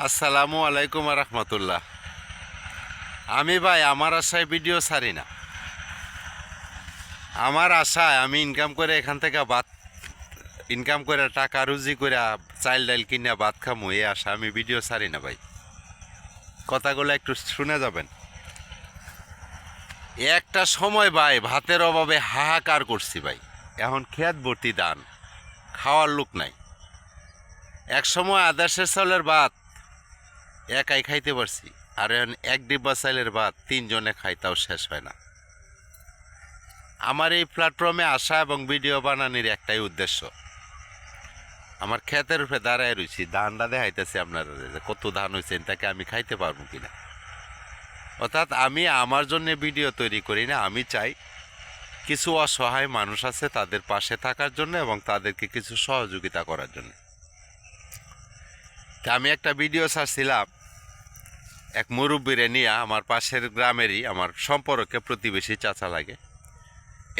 আসসালামু আলাইকুম রহমতুল্লাহ। আমি ভাই, আমার আশায় ভিডিও ছাড়ি না। আমার আশায় আমি ইনকাম করে এখান থেকে ভাত ইনকাম করে টাকা রুজি করে চাইল ডাইল কিনে ভাত খামু এই আশা আমি ভিডিও ছাড়ি না ভাই। কথাগুলো একটু শুনে যাবেন। একটা সময় ভাই, ভাতের অভাবে হাহাকার করছি ভাই। এখন খেত ভর্তি দান, খাওয়ার লোক নাই। এক সময় আদার্সের চলের ভাত একাই খাইতে পারছি। আর এখন এক ডিব্বা চাইলের ভাত তিনজনে খাই তাও শেষ হয় না। আমার এই প্ল্যাটফর্মে আসা এবং ভিডিও বানানির একটাই উদ্দেশ্য। আমার ক্ষেতের উপরে দাঁড়ায় রয়েছি ধানটা দেখাইতেছি আপনারা যে কত ধান হয়েছে তাকে আমি খাইতে পারব কিনা? অর্থাৎ আমি আমার জন্য ভিডিও তৈরি করি না, আমি চাই কিছু অসহায় মানুষ আছে তাদের পাশে থাকার জন্য এবং তাদেরকে কিছু সহযোগিতা করার জন্য। তা আমি একটা ভিডিও ছাড়ছিলাম এক মুরব্বীরে নিয়ে, আমার পাশের গ্রামেরই, আমার সম্পর্কে প্রতিবেশী চাচা লাগে।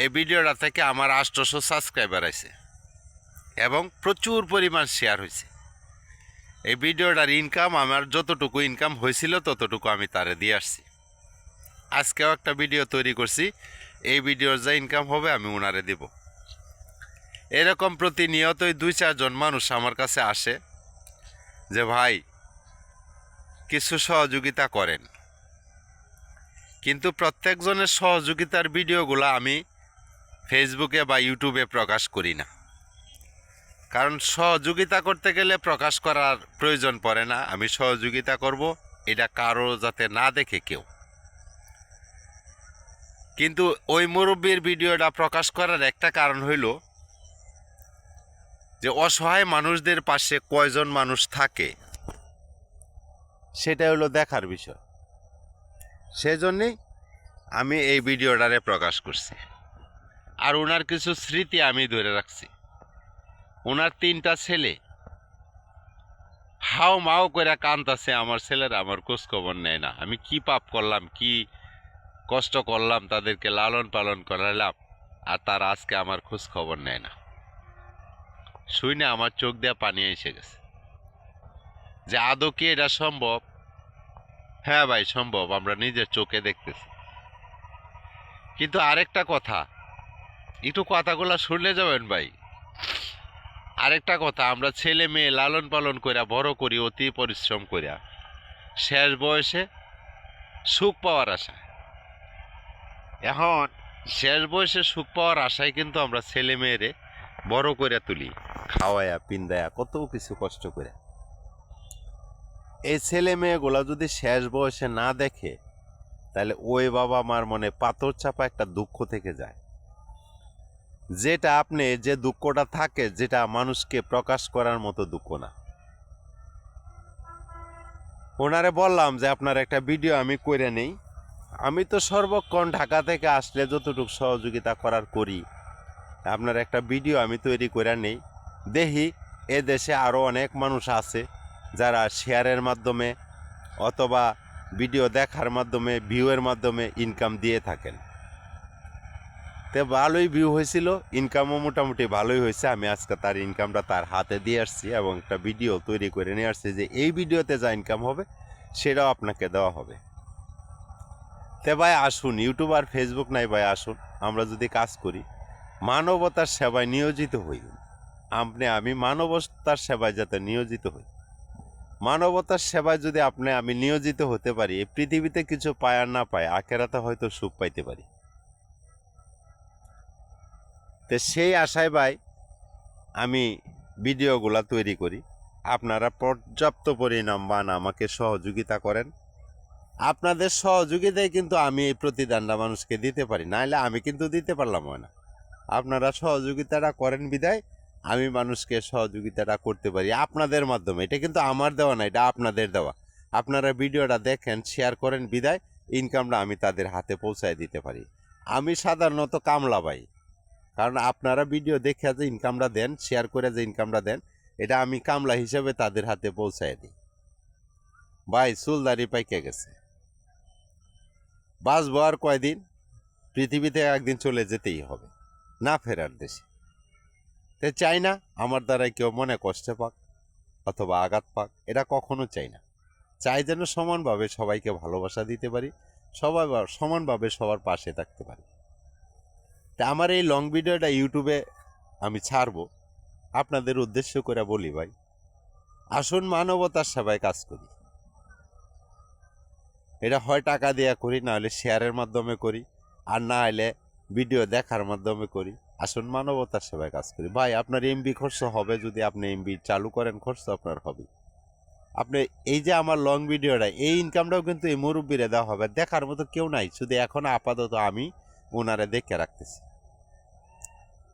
এই ভিডিওটা থেকে আমার আষ্টশো সাবস্ক্রাইবার আছে এবং প্রচুর পরিমাণ শেয়ার হয়েছে এই ভিডিওটার ইনকাম আমার যতটুকু ইনকাম হয়েছিল ততটুকু আমি তারে দিয়ে আসছি। আজকেও একটা ভিডিও তৈরি করছি, এই ভিডিওর যা ইনকাম হবে, আমি ওনারে দিব। এরকম প্রতিনিয়তই দুই চারজন মানুষ আমার কাছে আসে। যে ভাই, কিছু সহযোগিতা করেন। কিন্তু প্রত্যেকজনের সহযোগিতার ভিডিওগুলো আমি ফেসবুকে বা ইউটিউবে প্রকাশ করি না। কারণ সহযোগিতা করতে গেলে প্রকাশ করার প্রয়োজন পড়ে না। আমি সহযোগিতা করব, এটা কারও যাতে না দেখে কেউ। কিন্তু ওই মুরব্বীর ভিডিওটা প্রকাশ করার একটা কারণ হইল যে অসহায় মানুষদের পাশে কয়জন মানুষ থাকে সেটা হলো দেখার বিষয়। সেজন্যই আমি এই ভিডিওটারে প্রকাশ করছি। আর ওনার কিছু স্মৃতি আমি ধরে রাখছি। ওনার তিনটা ছেলে। হাও মাও করে কান্তাছে আমার ছেলেরা আমার খোঁজখবর নেয় না। আমি কি পাপ করলাম, কি কষ্ট করলাম, তাদেরকে লালন পালন করালাম, আর তার আজকে আমার খোঁজ খবর নেয় না। শুনে আমার চোখ দিয়ে পানি এসে গেছে। যে আদৌ কি এটা সম্ভব? হ্যাঁ ভাই, সম্ভব, আমরা নিজের চোখে দেখতেছি। কিন্তু আরেকটা কথা, একটু কথাগুলো শুনলে যাবেন ভাই। আরেকটা কথা, আমরা ছেলে মেয়ে লালন পালন করিয়া বড় করি, অতি পরিশ্রম করিয়া শেষ বয়সে সুখ পাওয়ার আশা এখন শেষ বয়সে সুখ পাওয়ার আশায় কিন্তু আমরা ছেলে মেয়েরে বড় করে তুলি। খাওয়ায়া পিন্দায়া কত কিছু কষ্ট করে। এই ছেলে মেয়েগুলা যদি শেষ বয়সে না দেখে, তাহলে ওই বাবা মার মনে পাথর চাপা একটা দুঃখ থেকে যায়। যেটা আপনি যে দুঃখটা থাকে, যেটা মানুষকে প্রকাশ করার মতো দুঃখ না। ওনারে বললাম যে, আপনার একটা ভিডিও আমি করে নেই। আমি তো সর্বক্ষণ ঢাকা থেকে আসলে যতটুকু সহযোগিতা করার করি, আপনার একটা ভিডিও আমি তৈরি করে নেই। দেখি এ দেশে আরও অনেক মানুষ আছে যারা শেয়ারের মাধ্যমে অথবা ভিডিও দেখার মাধ্যমে, ভিউয়ের মাধ্যমে ইনকাম দিয়ে থাকেন। তে ভালোই ভিউ হয়েছিল ইনকামও মোটামুটি ভালোই হয়েছে। আমি আজকে তার ইনকামটা তার হাতে দিয়ে আসছি এবং একটা ভিডিও তৈরি করে নিয়ে আসছি যে এই ভিডিওতে যা ইনকাম হবে, সেটাও আপনাকে দেওয়া হবে। তে ভাই আসুন ইউটিউব আর ফেসবুক নাই ভাই, আসুন। আমরা যদি কাজ করি, মানবতার সেবায় নিয়োজিত হই। আপনি, আমি মানবতার সেবায় যাতে নিয়োজিত হই। মানবতার সেবায় যদি আপনি, আমি নিয়োজিত হতে পারি, এই পৃথিবীতে কিছু পায় আর না পায় আখেরাতে হয়তো সুখ পাইতে পারি। তো সেই আশায় ভাই, আমি ভিডিওগুলা তৈরি করি। আপনারা পর্যাপ্ত পরিমাণ আমাকে সহযোগিতা করেন। আপনাদের সহযোগিতায় কিন্তু আমি এই প্রতিদানটা মানুষকে দিতে পারি। নাহলে আমি কিন্তু দিতে পারলাম না। আপনারা সহযোগিতাটা করেন বিদায়। আমি মানুষকে সহযোগিতাটা করতে পারি আপনাদের মাধ্যমে। এটা কিন্তু আমার দেওয়া না, এটা আপনাদের দেওয়া। আপনারা ভিডিওটা দেখেন শেয়ার করেন বিদায়। ইনকামটা আমি তাদের হাতে পৌঁছায় দিতে পারি। আমি সাধারণত কামলা পাই কারণ আপনারা ভিডিও দেখে যে ইনকামটা দেন শেয়ার করে যে ইনকামটা দেন, এটা আমি কামলা হিসেবে তাদের হাতে পৌঁছায় দিই। ভাই, চুলদারি পাইকে গেছে। বাঁচবো আর কয়দিন? পৃথিবীতে একদিন চলে যেতেই হবে। না ফেরার দেশে। তে চাই না, আমার দ্বারাই কেউ মনে কষ্টে পাক অথবা আঘাত পাক এটা কখনো চাই না। চাই যেন সমানভাবে সবাইকে ভালোবাসা দিতে পারি, সবাই সমানভাবে সবার পাশে থাকতে পারি। তা আমার এই লং ভিডিওটা ইউটিউবে আমি ছাড়বো। আপনাদের উদ্দেশ্য করে বলি ভাই, আসুন মানবতার সেবায় কাজ করি। এটা হয় টাকা দেয়া করি না হলে শেয়ারের মাধ্যমে করি, আর না হলে ভিডিও দেখার মাধ্যমে করি। আসুন মানবতার সেবায় কাজ করি। ভাই, আপনার এমবি খরচ হবে যদি আপনি এমবি চালু করেন, খরচ আপনার হবে। আপনি এই যে আমার লং ভিডিওটা এই ইনকামটাও কিন্তু এই মুরব্বীরে দেওয়া হবে। দেখার মতো কেউ নাই, শুধু এখন আপাতত আমি ওনারে দেখে রাখতেছি।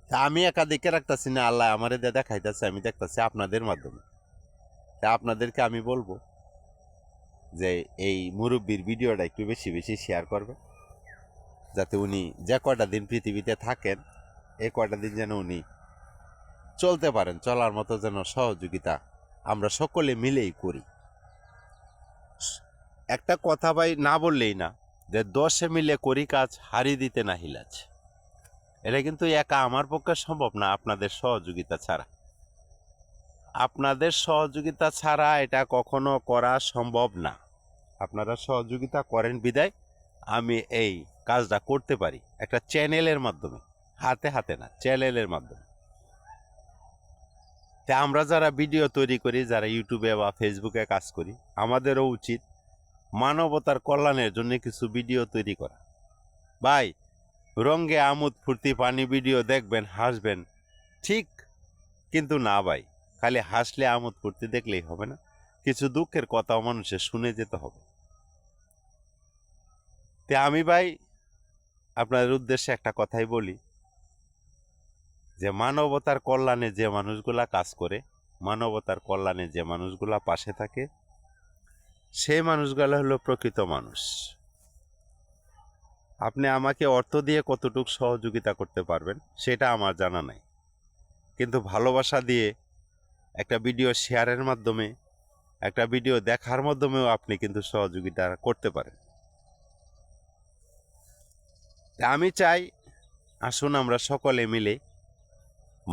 তা আমি একা দেখে রাখতেছি না, আল্লাহ আমারে দিয়ে দেখাইতেছে, আমি দেখতেছি আপনাদের মাধ্যমে। তা আপনাদেরকে আমি বলব যে এই মুরব্বীর ভিডিওটা একটু বেশি বেশি শেয়ার করবে যাতে উনি যে কটা দিন পৃথিবীতে থাকেন এই কয়টা দিন যেন উনি চলতে পারেন, চলার মতো যেন সহযোগিতা আমরা সকলে মিলেই করি। একটা কথা ভাই না বললেই না, যে দশে মিলে করি কাজ, হারি দিতে না হিলাজ। এটা কিন্তু একা আমার পক্ষে সম্ভব না, আপনাদের সহযোগিতা ছাড়া। আপনাদের সহযোগিতা ছাড়া এটা কখনো করা সম্ভব না। আপনারা সহযোগিতা করেন বিদায়, আমি এই কাজটা করতে পারি, একটা চ্যানেলের মাধ্যমে। হাতে হাতে না, চ্যানেলের মাধ্যমে। তা আমরা যারা ভিডিও তৈরি করি, যারা ইউটিউবে বা ফেসবুকে কাজ করি, আমাদেরও উচিত মানবতার কল্যাণের জন্য কিছু ভিডিও তৈরি করা। ভাই রঙ্গে আমোদ, ফুর্তি, পানি ভিডিও দেখবেন, হাসবেন, ঠিক কিন্তু না ভাই, খালি হাসলে, আমোদ, ফুর্তি দেখলেই হবে না, কিছু দুঃখের কথাও মানুষের শুনে যেতে হবে। তে আমি ভাই, আপনাদের উদ্দেশ্যে একটা কথাই বলি যে মানবতার কল্যাণে যে মানুষগুলা কাজ করে, মানবতার কল্যাণে যে মানুষগুলা পাশে থাকে, সেই মানুষগুলো হলো প্রকৃত মানুষ। আপনি আমাকে অর্থ দিয়ে কতটুক সহযোগিতা করতে পারবেন, সেটা আমার জানা নাই। কিন্তু ভালোবাসা দিয়ে একটা ভিডিও শেয়ারের মাধ্যমে, একটা ভিডিও দেখার মাধ্যমেও আপনি কিন্তু সহযোগিতা করতে পারেন। আমি চাই, আসুন আমরা সকলে মিলে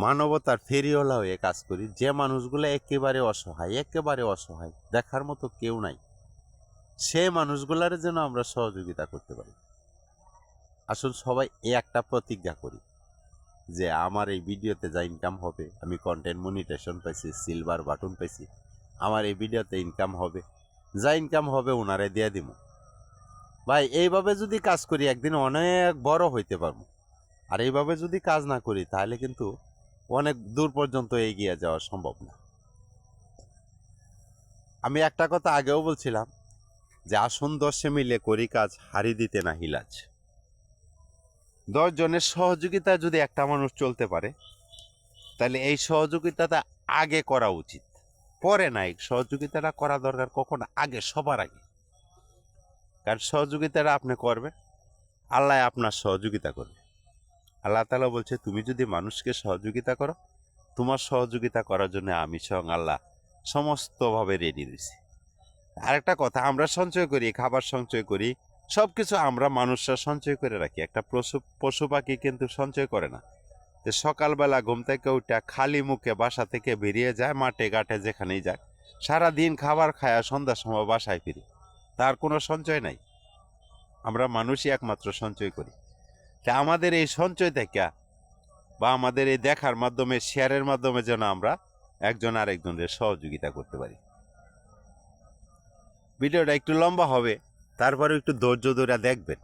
মানবতার ফেরিওয়ালা হয়ে কাজ করি। যে মানুষগুলো একেবারে অসহায় একেবারে অসহায়, দেখার মতো কেউ নাই। সে মানুষগুলার যেন আমরা সহযোগিতা করতে পারি। আসুন সবাই এই একটা প্রতিজ্ঞা করি যে আমার এই ভিডিওতে যা ইনকাম হবে, আমি কন্টেন্ট মনিটেশন পাইছি সিলভার বাটন পাইছি, আমার এই ভিডিওতে ইনকাম হবে, যা ইনকাম হবে ওনারে দিয়ে দিব ভাই, এইভাবে যদি কাজ করি, একদিন অনেক বড় হইতে পারব। আর এইভাবে যদি কাজ না করি, তাহলে কিন্তু অনেক দূর পর্যন্ত এগিয়ে যাওয়া সম্ভব না। আমি একটা কথা আগেও বলছিলাম যে, আসুন দশে মিলে করি কাজ, হারি দিতে না হিলাজ দশ জনের সহযোগিতায় যদি একটা মানুষ চলতে পারে, তাহলে এই সহযোগিতাটা আগে করা উচিত। পরে নাই, সহযোগিতাটা করা দরকার কখন? আগে, সবার আগে। কারণ সহযোগিতাটা আপনি করবেন, আল্লাহ আপনার সহযোগিতা করবে। আল্লাহ তালা বলছে, তুমি যদি মানুষকে সহযোগিতা করো, তোমার সহযোগিতা করার জন্য আমি স্বয়ং আল্লাহ সমস্তভাবে রেডি রয়েছি। আরেকটা কথা, আমরা সঞ্চয় করি, খাবার সঞ্চয় করি সব কিছু আমরা মানুষরা সঞ্চয় করে রাখি। একটা পশু পশু পাখি কিন্তু সঞ্চয় করে না। যে সকালবেলা ঘুম থেকে উঠে খালি মুখে বাসা থেকে বেরিয়ে যায়, মাঠে ঘাটে যেখানেই যায় সারা দিন খাবার খায়া সন্ধ্যার সময় বাসায় ফিরি। তার কোনো সঞ্চয় নাই। আমরা মানুষই একমাত্র সঞ্চয় করি। তা আমাদের এই সঞ্চয় থেকে বা আমাদের এই দেখার মাধ্যমে, শেয়ারের মাধ্যমে যেন আমরা একজন আরেকজনের সহযোগিতা করতে পারি। ভিডিওটা একটু লম্বা হবে তারপরে একটু ধৈর্য ধরে দেখবেন।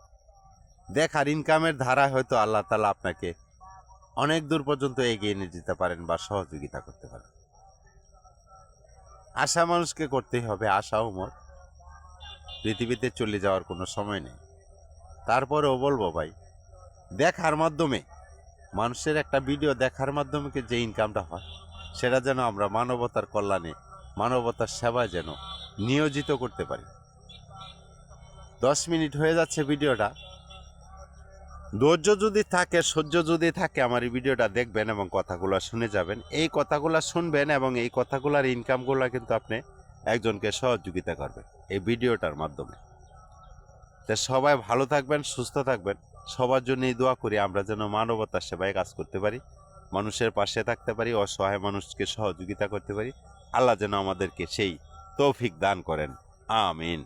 দেখার ইনকামের ধারা হয়তো আল্লাহ তালা আপনাকে অনেক দূর পর্যন্ত এগিয়ে নিয়ে যেতে পারেন বা সহযোগিতা করতে পারেন। আশা মানুষকে করতেই হবে, আশা উমর পৃথিবীতে চলে যাওয়ার কোনো সময় নেই। তারপরেও বলব ভাই দেখার মাধ্যমে, মানুষের একটা ভিডিও দেখার মাধ্যমে যে ইনকামটা হয়, সেটা যেন আমরা মানবতার কল্যাণে, মানবতার সেবায় যেন নিয়োজিত করতে পারি। দশ মিনিট হয়ে যাচ্ছে ভিডিওটা ধৈর্য যদি থাকে, সহ্য যদি থাকে, আমার এই ভিডিওটা দেখবেন এবং কথাগুলো শুনে যাবেন। এই কথাগুলো শুনবেন এবং এই কথাগুলোর ইনকামগুলো কিন্তু আপনি একজনকে সহযোগিতা করবেন, এই ভিডিওটার মাধ্যমে। তা সবাই ভালো থাকবেন, সুস্থ থাকবেন। সবার জন্যই দোয়া করি, আমরা যেন মানবতার সেবায় কাজ করতে পারি, মানুষের পাশে থাকতে পারি, অসহায় মানুষকে সহযোগিতা করতে পারি। আল্লাহ যেন আমাদেরকে সেই তৌফিক দান করেন। আমিন।